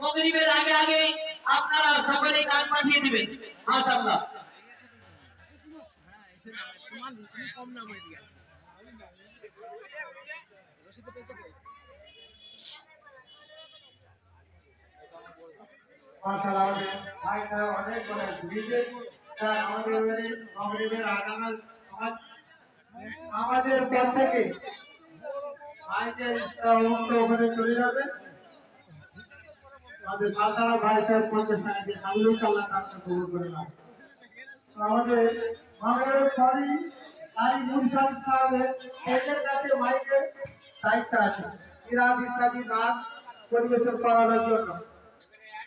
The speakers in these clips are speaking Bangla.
মগরিবের আগে আগে আপনারা সকলে গান পাঠিয়ে দিবেন মাশাআল্লাহ। আমাদের অনেক তার আমাদের আমাদের আগামী আমাদের পর থেকে ভাইকে ওখানে চলে যাবে। আমাদের আমাদের জন্য।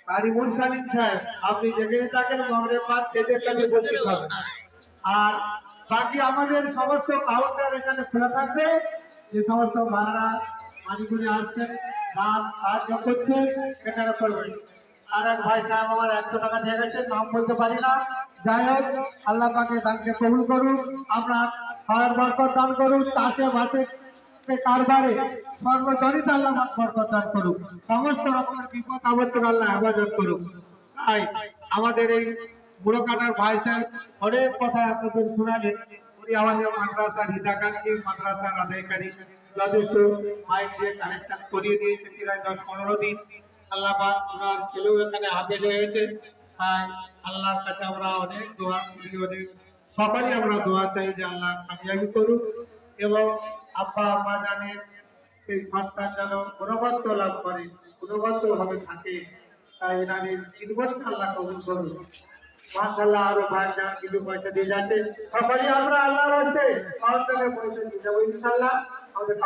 তারই মূল সালিক সাহেব, আপনি যেখানে থাকেন মগরের পাত এদের কাছে উপস্থিত হবেন আর বাকি আমাদের সমস্ত কাউন্টার এখানে খোলা থাকবে। যে সমস্ত ভাড়া মানিগুলি আসছেন নাম সাহায্য করছে সেখানে করবেন আর এক ভাই আমার একশো টাকা বলতে পারি না। যাই হোক, আল্লাহ কবুল করুন। দান করুন কারবারে। সর্বজনিত আল্লাহ বরকত করুক। সমস্ত রকমের বিপদ আপদ আল্লাহ হেফাজত করুক। তাই আমাদের এই বুড়ো কাটার ভাই সাহেব অনেক কথা আপনাদের শোনালেন। আমাদের মাদ্রাসার হিতাকাঙ্ক্ষী মাদ্রাসার আদায়কারী যথেষ্ট মাইক দিয়ে কানেকশন করিয়ে দিয়েছে প্রায় দশ পনেরো দিন। আল্লাহ ওনার ছেলেও এখানে হাফেজ হয়েছে। তাই আল্লাহর কাছে আমরা অনেক দোয়া করি, অনেক সকলেই আমরা দোয়া চাই যে আল্লাহ কামিয়াবি করুক এবং আব্বা, আম্মা জানের সেই সন্তান যেন গুণগত লাভ করে গুণগত ভাবে থাকে। তাই এনাদের জীবন আল্লাহ কবুল করুন মাশাল্লাহ আরও ভাই যান কিছু পয়সা দিয়ে যাচ্ছে। সকলেই আমরা আল্লাহর হচ্ছে কাউন্টারে পয়সা দিয়ে যাব ইনশাল্লাহ আমাদের